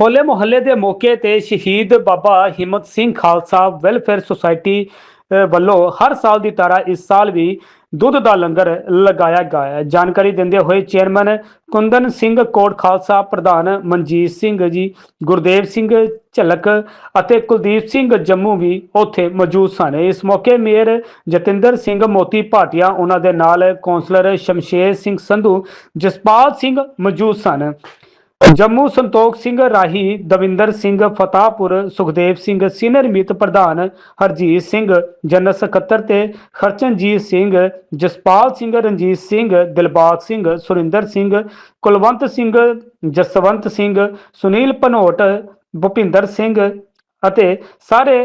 ਹੋਲੇ ਮੁਹੱਲੇ ਦੇ ਮੌਕੇ ਤੇ ਸ਼ਹੀਦ ਬਾਬਾ ਹਿੰਮਤ ਸਿੰਘ ਖਾਲਸਾ ਵੈਲਫੇਅਰ ਸੁਸਾਇਟੀ ਵੱਲੋਂ ਹਰ ਸਾਲ ਦੀ ਤਰ੍ਹਾਂ ਇਸ ਸਾਲ ਵੀ ਦੁੱਧ ਦਾ ਲੰਗਰ ਲਗਾਇਆ ਗਿਆ ਹੈ। ਜਾਣਕਾਰੀ ਦਿੰਦੇ ਹੋਏ ਚੇਅਰਮੈਨ ਕੁੰਦਨ ਸਿੰਘ ਕੋਟ ਖਾਲਸਾ, ਪ੍ਰਧਾਨ ਮਨਜੀਤ ਸਿੰਘ ਜੀ, ਗੁਰਦੇਵ ਸਿੰਘ ਝਲਕ ਅਤੇ ਕੁਲਦੀਪ ਸਿੰਘ ਜੰਮੂ ਵੀ ਉੱਥੇ ਮੌਜੂਦ ਸਨ। ਇਸ ਮੌਕੇ ਮੇਅਰ ਜਤਿੰਦਰ ਸਿੰਘ ਮੋਤੀ ਭਾਟੀਆ, ਉਹਨਾਂ ਦੇ ਨਾਲ ਕੌਂਸਲਰ ਸ਼ਮਸ਼ੇਰ ਸਿੰਘ ਸੰਧੂ, ਜਸਪਾਲ ਸਿੰਘ ਮੌਜੂਦ ਸਨ। ਜੰਮੂ ਸੰਤੋਖ ਸਿੰਘ ਰਾਹੀ, ਦਵਿੰਦਰ ਸਿੰਘ ਫਤਾਹਪੁਰ, ਸੁਖਦੇਵ ਸਿੰਘ ਸੀਨੀਅਰ ਮੀਤ ਪ੍ਰਧਾਨ ਹਰਜੀਤ ਸਿੰਘ, ਜਨਰਲ ਸਕੱਤਰ ਤੇ ਖਰਚਨਜੀਤ ਸਿੰਘ, ਜਸਪਾਲ ਸਿੰਘ, ਰਣਜੀਤ ਸਿੰਘ, ਦਿਲਬਾਗ ਸਿੰਘ, ਸੁਰਿੰਦਰ ਸਿੰਘ, ਕੁਲਵੰਤ ਸਿੰਘ, ਜਸਵੰਤ ਸਿੰਘ, ਸੁਨੀਲ ਭਨੋਟ ਭੁਪਿੰਦਰ ਸਿੰਘ ਅਤੇ ਸਾਰੇ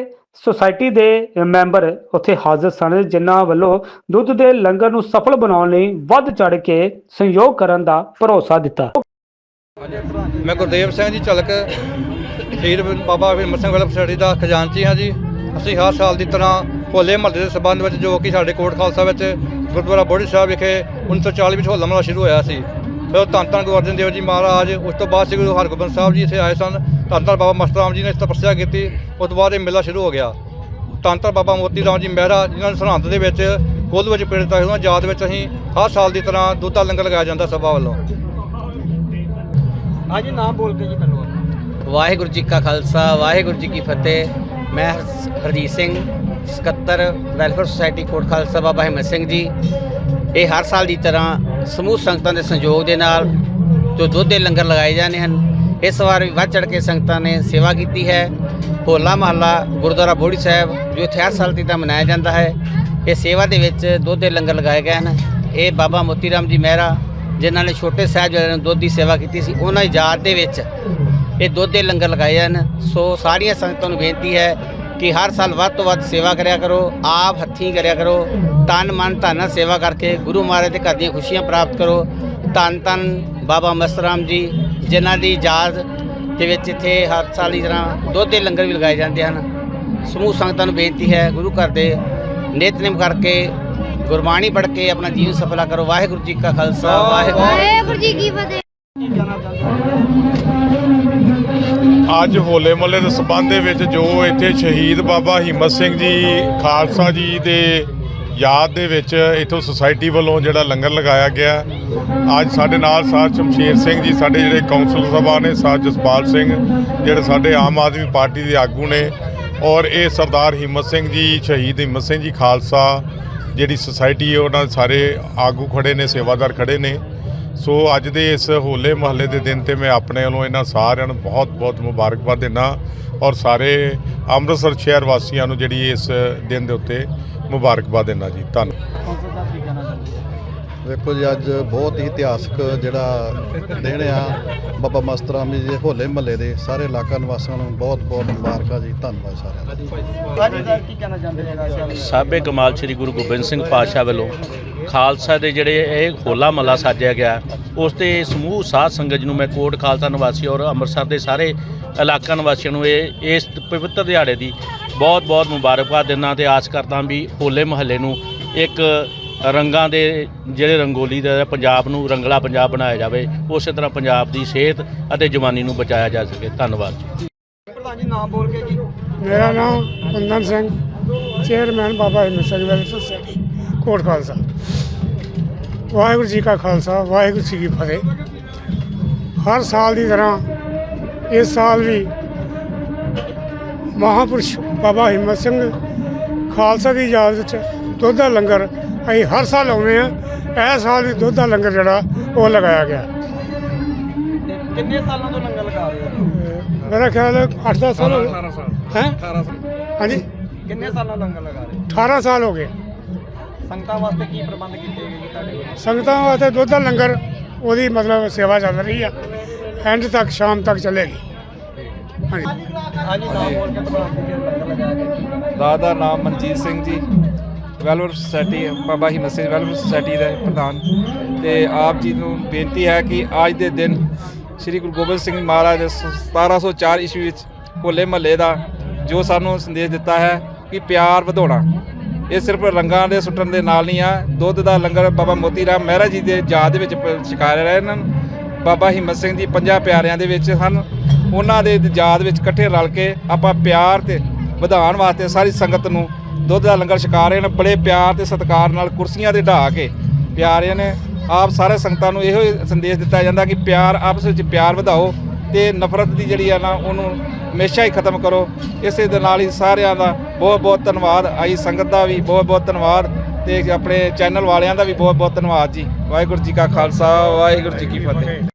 ਸੁਸਾਇਟੀ ਦੇ ਮੈਂਬਰ ਉੱਥੇ ਹਾਜ਼ਰ ਸਨ, ਜਿਨ੍ਹਾਂ ਵੱਲੋਂ ਦੁੱਧ ਦੇ ਲੰਗਰ ਨੂੰ ਸਫਲ ਬਣਾਉਣ ਲਈ ਵੱਧ ਚੜ ਕੇ ਸਹਿਯੋਗ ਕਰਨ ਦਾ ਭਰੋਸਾ ਦਿੱਤਾ। ਮੈਂ ਗੁਰਦੇਵ ਸਿੰਘ ਜੀ ਝਲਕ, ਸ਼ਹੀਦ ਬਾਬਾ ਅਮਰ ਸਿੰਘ ਵਾਲਾ ਸੋਸਾਇਟੀ ਦਾ ਖਜ਼ਾਨਚੀ ਹਾਂ ਜੀ। ਅਸੀਂ ਹਰ ਸਾਲ ਦੀ ਤਰ੍ਹਾਂ ਹੋਲੇ ਮਹੱਲੇ ਦੇ ਸਬੰਧ ਵਿੱਚ ਜੋ ਕਿ ਸਾਡੇ ਕੋਟ ਖਾਲਸਾ ਵਿੱਚ ਗੁਰਦੁਆਰਾ ਬੋੜੀ ਸਾਹਿਬ ਵਿਖੇ 1940 ਵਿੱਚ ਹੋਲਾ ਮਹੱਲਾ ਸ਼ੁਰੂ ਹੋਇਆ ਸੀ। ਫਿਰ ਉਹ ਧੰਨ ਧੰਨ ਗੁਰੂ ਅਰਜਨ ਦੇਵ ਜੀ ਮਹਾਰਾਜ, ਉਸ ਤੋਂ ਬਾਅਦ ਸ੍ਰੀ ਗੁਰੂ ਹਰਗੋਬਿੰਦ ਸਾਹਿਬ ਜੀ ਇੱਥੇ ਆਏ ਸਨ। ਧੰਨ ਧੰਨ ਬਾਬਾ ਮਸਤ ਰਾਮ ਜੀ ਨੇ ਤਪੱਸਿਆ ਕੀਤੀ। ਉਸ ਤੋਂ ਬਾਅਦ ਇਹ ਮੇਲਾ ਸ਼ੁਰੂ ਹੋ ਗਿਆ। ਧੰਨ ਧੰਨ ਬਾਬਾ ਮੋਤੀ ਰਾਮ ਜੀ ਮਹਿਰਾ, ਜਿਨ੍ਹਾਂ ਨੂੰ ਸਰਹੰਦ ਦੇ ਵਿੱਚ ਕੋਲ ਵਿੱਚ ਪੀੜਤ ਆਏ ਉਹਨਾਂ ਯਾਦ ਵਿੱਚ ਅਸੀਂ ਹਰ ਸਾਲ ਦੀ ਤਰ੍ਹਾਂ ਦੁੱਧ ਲੰਗਰ ਲਗਾਇਆ ਜਾਂਦਾ ਸਭਾ ਵੱਲੋਂ। ਹਾਂਜੀ ਨਾਮ ਬੋਲ ਕੇ ਜੀ ਮੈਨੂੰ ਵਾਹਿਗੁਰੂ ਜੀ ਕਾ ਖਾਲਸਾ, ਵਾਹਿਗੁਰੂ ਜੀ ਕੀ ਫਤਿਹ। ਮੈਂ ਹਰ- ਹਰਜੀਤ ਸਿੰਘ, ਸਕੱਤਰ, ਵੈਲਫੇਅਰ ਸੁਸਾਇਟੀ, ਕੋਟ ਖਾਲਸਾ ਬਾਬਾ ਹਿੰਮਤ ਸਿੰਘ ਜੀ। ਇਹ ਹਰ ਸਾਲ ਦੀ ਤਰ੍ਹਾਂ ਸਮੂਹ ਸੰਗਤਾਂ ਦੇ ਸੰਯੋਗ ਦੇ ਨਾਲ ਜੋ ਦੁੱਧ ਦੇ ਲੰਗਰ ਲਗਾਏ ਜਾਂਦੇ ਹਨ, ਇਸ ਵਾਰ ਵੀ ਵੱਧ ਚੜ ਕੇ ਸੰਗਤਾਂ ਨੇ ਸੇਵਾ ਕੀਤੀ ਹੈ। ਹੋਲਾ ਮਹੱਲਾ ਗੁਰਦੁਆਰਾ ਬੋੜੀ ਸਾਹਿਬ, ਜੋ ਇੱਥੇ ਹਰ ਸਾਲ ਦੀ ਤਰ੍ਹਾਂ ਮਨਾਇਆ ਜਾਂਦਾ ਹੈ, ਇਹ ਸੇਵਾ ਦੇ ਵਿੱਚ ਦੁੱਧ ਦੇ ਲੰਗਰ ਲਗਾਏ ਗਏ ਹਨ। ਇਹ ਬਾਬਾ ਮੋਤੀ ਰਾਮ ਜੀ ਮਹਿਰਾ ਜਿਨ੍ਹਾਂ ਨੇ ਛੋਟੇ ਸਾਹਿਬਜ਼ਾਦਿਆਂ ਨੂੰ ਦੁੱਧ ਦੀ ਸੇਵਾ ਕੀਤੀ ਸੀ, ਉਹਨਾਂ ਦੀ ਯਾਦ ਦੇ ਵਿੱਚ ਇਹ ਦੁੱਧ ਦੇ ਲੰਗਰ ਲਗਾਏ ਹਨ। ਸੋ ਸਾਰੀਆਂ ਸੰਗਤਾਂ ਨੂੰ ਬੇਨਤੀ ਹੈ ਕਿ ਹਰ ਸਾਲ ਵੱਧ ਤੋਂ ਵੱਧ ਸੇਵਾ ਕਰਿਆ ਕਰੋ, ਆਪ ਹੱਥੀਂ ਕਰਿਆ ਕਰੋ। ਤਨ ਮਨ ਧਨ ਨਾਲ ਸੇਵਾ ਕਰਕੇ ਗੁਰੂ ਮਹਾਰਾਜ ਦੇ ਘਰ ਦੀਆਂ ਖੁਸ਼ੀਆਂ ਪ੍ਰਾਪਤ ਕਰੋ। ਧੰਨ ਧੰਨ ਬਾਬਾ ਮਸਤਰਾਮ ਜੀ, ਜਿਨ੍ਹਾਂ ਦੀ ਯਾਦ ਦੇ ਵਿੱਚ ਇੱਥੇ ਹਰ ਸਾਲ ਦੀ ਤਰ੍ਹਾਂ ਦੁੱਧ ਦੇ ਲੰਗਰ ਵੀ ਲਗਾਏ ਜਾਂਦੇ ਹਨ। ਸਮੂਹ ਸੰਗਤਾਂ ਨੂੰ ਬੇਨਤੀ ਹੈ, ਗੁਰੂ ਘਰ ਦੇ ਨਿਤਨੇਮ ਕਰਕੇ ਗੁਰਬਾਣੀ ਪੜ੍ਹ ਕੇ ਆਪਣਾ ਜੀਵਨ ਸਫਲਾ ਕਰੋ। ਵਾਹਿਗੁਰੂ ਜੀ ਕਾ ਖਾਲਸਾ ਵਾਹਿਗੁਰੂ ਵਾਹਿਗੁਰੂ। ਜੀ ਕੀ ਫਤਿਹ। ਅੱਜ ਹੋਲੇ ਮਹੱਲੇ ਦੇ ਸਬੰਧ ਦੇ ਵਿੱਚ ਜੋ ਇੱਥੇ ਸ਼ਹੀਦ ਬਾਬਾ ਹਿੰਮਤ ਸਿੰਘ ਜੀ ਖਾਲਸਾ ਜੀ ਦੇ ਯਾਦ ਦੇ ਵਿੱਚ ਇਥੋਂ ਸੁਸਾਇਟੀ ਵੱਲੋਂ ਜਿਹੜਾ ਲੰਗਰ ਲਗਾਇਆ ਗਿਆ। ਅੱਜ ਸਾਡੇ ਨਾਲ ਸਾਰ ਸ਼ਮਸ਼ੇਰ ਸਿੰਘ ਜੀ ਸਾਡੇ ਜਿਹੜੇ ਕਾਉਂਸਲ ਸਭਾ ਨੇ ਸਾਰ ਜਸਪਾਲ ਸਿੰਘ ਜਿਹੜੇ ਸਾਡੇ ਆਮ ਆਦਮੀ ਪਾਰਟੀ ਦੇ ਆਗੂ ਨੇ। ਔਰ ਇਹ ਸਰਦਾਰ ਹਿੰਮਤ ਸਿੰਘ ਜੀ ਸ਼ਹੀਦ ਹਿੰਮਤ ਸਿੰਘ ਜੀ ਖਾਲਸਾ ਜਿਹੜੀ ਸੁਸਾਇਟੀ ਹੈ, ਉਹਨਾਂ ਸਾਰੇ ਆਗੂ ਖੜੇ ਨੇ, ਸੇਵਾਦਾਰ ਖੜੇ ਨੇ। ਸੋ ਅੱਜ ਦੇ ਇਸ ਹੋਲੇ ਮਹੱਲੇ ਦੇ ਦਿਨ ਤੇ ਮੈਂ ਆਪਣੇ ਵੱਲੋਂ ਇਹਨਾਂ ਸਾਰਿਆਂ ਨੂੰ ਬਹੁਤ-ਬਹੁਤ ਮੁਬਾਰਕਬਾਦ ਦਿੰਦਾ ਔਰ ਸਾਰੇ ਅੰਮ੍ਰਿਤਸਰ ਸ਼ਹਿਰ ਵਾਸੀਆਂ ਨੂੰ ਜਿਹੜੀ ਇਸ ਦਿਨ ਦੇ ਉੱਤੇ ਮੁਬਾਰਕਬਾਦ ਦਿੰਦਾ ਜੀ। ਧੰਨਵਾਦ ਕੌਂਸਲ ਸਾਹਿਬ ਕੀ ਕਹਿਣਾ ਚਾਹੁੰਦੇ ਵੇਖੋ ਜੀ ਅੱਜ ਬਹੁਤ ਹੀ ਇਤਿਹਾਸਕ ਜਿਹੜਾ ਦਿਨ ਆ। ਬਾਬਾ ਮਸਤਰਾਮ ਜੀ ਦੇ ਹੋਲੇ ਮਹੱਲੇ ਦੇ ਸਾਰੇ ਇਲਾਕਾ ਨਿਵਾਸੀਆਂ ਨੂੰ ਬਹੁਤ ਬਹੁਤ ਮੁਬਾਰਕਾਂ ਜੀ ਧੰਨਵਾਦ ਸਾਰਿਆਂ ਦਾ। ਸਾਬੇ ਕਮਾਲ ਸ੍ਰੀ ਗੁਰੂ ਗੋਬਿੰਦ ਸਿੰਘ ਪਾਤਸ਼ਾਹ ਵੱਲੋਂ ਖਾਲਸਾ ਦੇ ਜਿਹੜੇ ਇਹ ਹੋਲਾ ਮਹੱਲਾ ਸਾਜਿਆ ਗਿਆ। ਉਸ ਤੇ ਸਮੂਹ ਸਾਧ ਸੰਗਤ ਨੂੰ ਮੈਂ ਕੋਟ ਖਾਲਸਾ ਨਿਵਾਸੀ ਔਰ ਅੰਮ੍ਰਿਤਸਰ ਦੇ ਸਾਰੇ ਇਲਾਕਾ ਨਿਵਾਸੀਆਂ ਨੂੰ ਇਹ ਇਸ ਪਵਿੱਤਰ ਦਿਹਾੜੇ ਦੀ ਬਹੁਤ ਬਹੁਤ ਮੁਬਾਰਕਬਾਦ ਦਿੰਦਾ ਤੇ ਆਸ ਕਰਦਾ ਵੀ ਹੋਲੇ ਮਹੱਲੇ ਨੂੰ ਇੱਕ ਰੰਗਾਂ ਦੇ ਜਿਹੜੇ ਰੰਗੋਲੀ ਦਾ ਪੰਜਾਬ ਨੂੰ ਰੰਗਲਾ ਪੰਜਾਬ ਬਣਾਇਆ ਜਾਵੇ ਉਸੇ ਤਰ੍ਹਾਂ ਪੰਜਾਬ ਦੀ ਸਿਹਤ ਅਤੇ ਜਵਾਨੀ ਨੂੰ ਬਚਾਇਆ ਜਾ ਸਕੇ। ਧੰਨਵਾਦ ਜੀ। ਪ੍ਰਧਾਨ ਜੀ ਨਾਮ ਬੋਲ ਕੇ ਜੀ। ਮੇਰਾ ਨਾਮ ਕੁੰਦਨ Singh chairman Baba Himmat Singh welfare society Kot Khalsa. Waheguru ji ਕਾ ਖਾਲਸਾ ਵਾਹਿਗੁਰੂ ਜੀ ਕੀ ਫਤਿਹ। ਹਰ ਸਾਲ ਦੀ ਤਰ੍ਹਾਂ ਇਸ ਸਾਲ ਵੀ ਮਹਾਪੁਰਸ਼ ਬਾਬਾ ਹਿੰਮਤ ਸਿੰਘ ਖਾਲਸਾ ਦੀ ਯਾਦ ਵਿੱਚ ਦੁੱਧ ਦਾ ਲੰਗਰ ਅਸੀਂ ਹਰ ਸਾਲ ਲਾਉਂਦੇ ਆ ਇਹ ਸਾਲ ਵੀ ਦੁੱਧ ਦਾ ਲੰਗਰ ਜਿਹੜਾ ਉਹ ਲਗਾਇਆ ਗਿਆ। ਕਿੰਨੇ ਸਾਲਾਂ ਤੋਂ ਲੰਗਰ ਲਗਾ ਰਹੇ ਹੋ? ਮੇਰਾ ਖਿਆਲ ਹੈ 8-10 ਸਾਲ ਹੋ ਗਏ। ਹੈ? ਹਾਂਜੀ। ਕਿੰਨੇ ਸਾਲਾਂ ਲੰਗਰ ਲਗਾ ਰਹੇ ਹੋ? 18 ਸਾਲ ਹੋ ਗਏ। ਸੰਗਤਾਂ ਵਾਸਤੇ ਕੀ ਪ੍ਰਬੰਧ ਕੀਤੇ ਗਏ ਜੀ ਤੁਹਾਡੇ ਵੱਲੋਂ? ਸੰਗਤਾਂ ਵਾਸਤੇ ਦੁੱਧ ਦਾ ਲੰਗਰ ਉਹਦੀ ਮਤਲਬ ਸੇਵਾ ਚੱਲ ਰਹੀ ਆ। ਐਂਡ ਤੱਕ ਸ਼ਾਮ ਤੱਕ ਚੱਲੇਗੀ। ਹਾਂਜੀ। ਹਾਂਜੀ, ਨਾਮ ਬੋਲ ਕੇ ਪ੍ਰਧਾਨ ਜੀ ਦੇ ਲੰਗਰ ਲਗਾਇਆ ਗਿਆ ਦਾ ਨਾਮ ਮਨਜੀਤ ਸਿੰਘ ਜੀ, ਵੈਲਫੇਅਰ ਸੁਸਾਇਟੀ, ਬਾਬਾ ਹਿੰਮਤ ਸਿੰਘ, ਵੈਲਫੇਅਰ ਸੁਸਾਇਟੀ ਦੇ ਪ੍ਰਧਾਨ। ਤੇ ਆਪ ਜੀ ਨੂੰ ਬੇਨਤੀ ਹੈ ਕਿ ਅੱਜ ਦੇ ਦਿਨ ਸ੍ਰੀ ਗੁਰੂ ਗੋਬਿੰਦ ਸਿੰਘ ਮਹਾਰਾਜ ਦੇ 1704 ਈਸਵੀ ਵਿੱਚ ਹੋਲੇ ਮਹੱਲੇ ਦਾ ਜੋ ਸਾਨੂੰ ਸੰਦੇਸ਼ ਦਿੱਤਾ ਹੈ ਕਿ ਪਿਆਰ ਵਧਾਉਣਾ। ਇਹ ਸਿਰਫ ਰੰਗਾਂ ਦੇ ਸੁੱਟਣ ਦੇ ਨਾਲ ਨਹੀਂ ਆ, ਦੁੱਧ ਦਾ ਲੰਗਰ ਬਾਬਾ ਮੋਤੀ ਰਾਮ ਮਹਿਰਾ ਜੀ ਦੇ ਯਾਦ ਵਿੱਚ ਪ- ਛਕਾਇਆ ਰਹੇ ਹਨ ਬਾਬਾ ਹਿੰਮਤ ਸਿੰਘ ਜੀ ਪੰਜਾਂ ਪਿਆਰਿਆਂ ਦੇ ਵਿੱਚ ਹਨ। ਉਹਨਾਂ ਦੇ ਯਾਦ ਵਿੱਚ ਇਕੱਠੇ ਰਲ ਕੇ ਆਪਾਂ ਪਿਆਰ ਤੇ ਵਧਾਉਣ ਵਾਸਤੇ ਸਾਰੀ ਸੰਗਤ ਨੂੰ ਦੁੱਧ ਦਾ ਲੰਗਰ ਛਕਾ ਰਹੇ ਨੇ ਬੜੇ ਪਿਆਰ ਤੇ ਸਤਿਕਾਰ ਨਾਲ ਕੁਰਸੀਆਂ ਤੇ ਢਾ ਕੇ ਪਿਆਰਿਆਂ ਨੇ ਆਪ ਸਾਰੇ ਸੰਗਤਾਂ ਨੂੰ ਇਹੋ ਹੀ ਸੰਦੇਸ਼ ਦਿੱਤਾ ਜਾਂਦਾ ਕਿ ਪਿਆਰ ਆਪਸ ਵਿੱਚ ਪਿਆਰ ਵਧਾਓ ਤੇ ਨਫ਼ਰਤ ਦੀ ਜਿਹੜੀ ਆ ਨਾ, ਉਹਨੂੰ ਹਮੇਸ਼ਾ ਹੀ ਖਤਮ ਕਰੋ। ਇਸੇ ਦੇ ਨਾਲ ਹੀ ਸਾਰਿਆਂ ਦਾ ਬਹੁਤ ਬਹੁਤ ਧੰਨਵਾਦ। ਆਈ ਸੰਗਤ ਦਾ ਵੀ ਬਹੁਤ ਬਹੁਤ ਧੰਨਵਾਦ ਤੇ ਆਪਣੇ ਚੈਨਲ ਵਾਲਿਆਂ ਦਾ ਵੀ ਬਹੁਤ ਬਹੁਤ ਧੰਨਵਾਦ ਜੀ। ਵਾਹਿਗੁਰੂ ਜੀ ਕਾ ਖਾਲਸਾ, ਵਾਹਿਗੁਰੂ ਜੀ ਕੀ ਫਤਿਹ।